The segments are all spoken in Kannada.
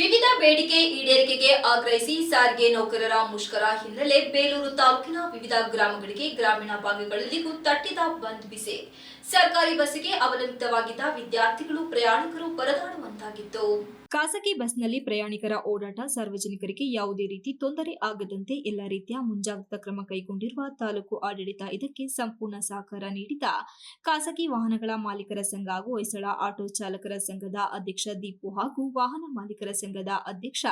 ವಿವಿಧ ಬೇಡಿಕೆ ಈಡೇರಿಕೆಗೆ ಆಗ್ರಹಿಸಿ ಸಾರಿಗೆ ನೌಕರರ ಮುಷ್ಕರ ಹಿನ್ನೆಲೆ ಬೇಲೂರು ತಾಲೂಕಿನ ವಿವಿಧ ಗ್ರಾಮಗಳಿಗೆ ಗ್ರಾಮೀಣ ಭಾಗಗಳಲ್ಲಿಗೂ ತಟ್ಟಿದ ಬಂದ್ ಬಿಸಿ ಸರ್ಕಾರಿ ಬಸ್ಸಿಗೆ ಅವಲಂಬಿತವಾಗಿದ್ದ ವಿದ್ಯಾರ್ಥಿಗಳು ಪ್ರಯಾಣಿಕರು ಪರದಾಡುವಂತಾಗಿತ್ತು. ಖಾಸಗಿ ಬಸ್ನಲ್ಲಿ ಪ್ರಯಾಣಿಕರ ಓಡಾಟ ಸಾರ್ವಜನಿಕರಿಗೆ ಯಾವುದೇ ರೀತಿ ತೊಂದರೆ ಆಗದಂತೆ ಎಲ್ಲ ರೀತಿಯ ಮುಂಜಾಗ್ರತಾ ಕ್ರಮ ಕೈಗೊಂಡಿರುವ ತಾಲೂಕು ಆಡಳಿತ ಇದಕ್ಕೆ ಸಂಪೂರ್ಣ ಸಹಕಾರ ನೀಡಿದ ಖಾಸಗಿ ವಾಹನಗಳ ಮಾಲೀಕರ ಸಂಘ ಹಾಗೂ ಹೊಯ್ಸಳ ಆಟೋ ಚಾಲಕರ ಸಂಘದ ಅಧ್ಯಕ್ಷ ದೀಪು ಹಾಗೂ ವಾಹನ ಮಾಲೀಕರ ಸಂಘದ ಅಧ್ಯಕ್ಷ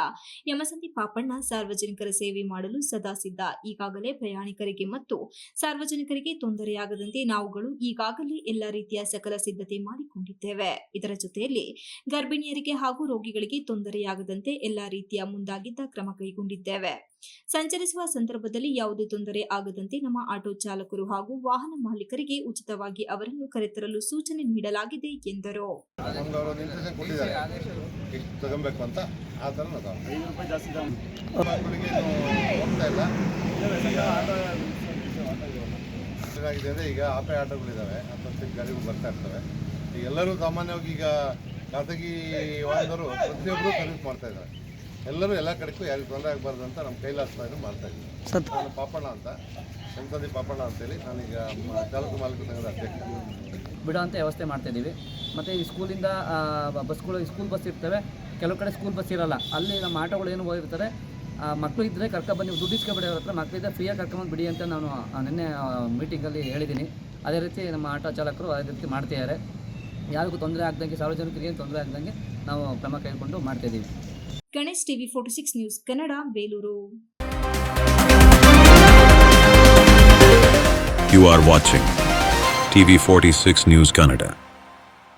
ಯಮಸಂತಿ ಪಾಪಣ್ಣ ಸಾರ್ವಜನಿಕರ ಸೇವೆ ಮಾಡಲು ಸದಾ ಸಿದ್ಧ. ಈಗಾಗಲೇ ಪ್ರಯಾಣಿಕರಿಗೆ ಮತ್ತು ಸಾರ್ವಜನಿಕರಿಗೆ ತೊಂದರೆಯಾಗದಂತೆ ನಾವುಗಳು ಈಗಾಗಲೇ ಎಲ್ಲ ರೀತಿಯ ಸಕಲ ಸಿದ್ಧತೆ ಮಾಡಿಕೊಂಡಿದ್ದೇವೆ. ಇದರ ಜೊತೆಯಲ್ಲಿ ಗರ್ಭಿಣಿಯರಿಗೆ ಹಾಗೂ ರೋಗಿಗಳಿಗೆ ತೊಂದರೆಯಾಗದಂತೆ ಎಲ್ಲ ರೀತಿಯ ಮುಂದಾಗಿದ್ದ ಕ್ರಮ ಕೈಗೊಂಡಿದ್ದೇವೆ. ಸಂಚರಿಸುವ ಸಂದರ್ಭದಲ್ಲಿ ಯಾವುದೇ ತೊಂದರೆ ಆಗದಂತೆ ನಮ್ಮ ಆಟೋ ಚಾಲಕರು ಹಾಗೂ ವಾಹನ ಮಾಲೀಕರಿಗೆ ಉಚಿತವಾಗಿ ಅವರನ್ನು ಕರೆತರಲು ಸೂಚನೆ ನೀಡಲಾಗಿದೆ ಎಂದರು. ಅಂತ? ಏನಾಗಿದೆ ಅಂದರೆ ಈಗ ಆಪೆ ಆಟೋಗಳಿದ್ದಾವೆ ಹತ್ತತ್ತು ಗಾಡಿಗಳು ಬರ್ತಾ ಇರ್ತವೆ. ಈಗ ಎಲ್ಲರೂ ಸಾಮಾನ್ಯವಾಗಿ ಈಗ ಖಾಸಗಿ ವಾಹನರು ಪ್ರತಿಯೊಬ್ಬರು ಸರ್ವಿಸ್ ಮಾಡ್ತಾ ಇದ್ದಾರೆ. ಎಲ್ಲರೂ ಎಲ್ಲ ಕಡೆಗೂ ಯಾರಿಗೆ ತೊಂದರೆ ಆಗಬಾರ್ದು ಅಂತ ನಮ್ಮ ಕೈಲಾಸ್ತಾ ಮಾಡ್ತಾ ಇದ್ದೀವಿ ನಾನು ಪಾಪಣ್ಣ ಅಂತ ಸಂತದಿ ಪಾಪಣ್ಣ ಅಂತೇಳಿ ನಾನೀಗ ತಾಲೂಕು ಮಾಲೀಕ ಸಂಘದ ಅಧ್ಯಕ್ಷ. ಬಿಡೋಂಥ ವ್ಯವಸ್ಥೆ ಮಾಡ್ತಾಯಿದ್ದೀವಿ ಮತ್ತು ಈ ಸ್ಕೂಲಿಂದ ಬಸ್ಗಳು ಸ್ಕೂಲ್ ಬಸ್ ಇರ್ತವೆ. ಕೆಲವು ಕಡೆ ಸ್ಕೂಲ್ ಬಸ್ ಇರಲ್ಲ. ಅಲ್ಲಿ ನಮ್ಮ ಆಟೋಗಳು ಏನು ಹೋಗಿರ್ತಾರೆ ಮಕ್ಕಳು ಇದ್ದರೆ ಕರ್ಕೊಬನ್ನಿ ದುಡ್ಡು ಇಸ್ಕೊಬೇಡಿ ಅವ್ರ ಹತ್ರ. ಮಕ್ಕಳಿದ್ದರೆ ಫ್ರೀಯಾಗಿ ಕರ್ಕೊಂಬಂದು ಬಿಡಿ ಅಂತ ನಾನು ನಿನ್ನೆ ಮೀಟಿಂಗಲ್ಲಿ ಹೇಳಿದ್ದೀನಿ ಅದೇ ರೀತಿ ನಮ್ಮ ಆಟೋ ಚಾಲಕರು ಅದೇ ರೀತಿ ಮಾಡ್ತಿದ್ದಾರೆ. ಯಾರಿಗೂ ತೊಂದರೆ ಆಗ್ದಂಗೆ ಸಾರ್ವಜನಿಕರಿಗೆ ಏನು ತೊಂದರೆ ಆಗ್ದಂಗೆ ನಾವು ಕ್ರಮ ಕೈಗೊಂಡು ಮಾಡ್ತಾಯಿದ್ದೀವಿ Ganesh TV forty six news Kannada Belur. You are watching TV46 News Canada.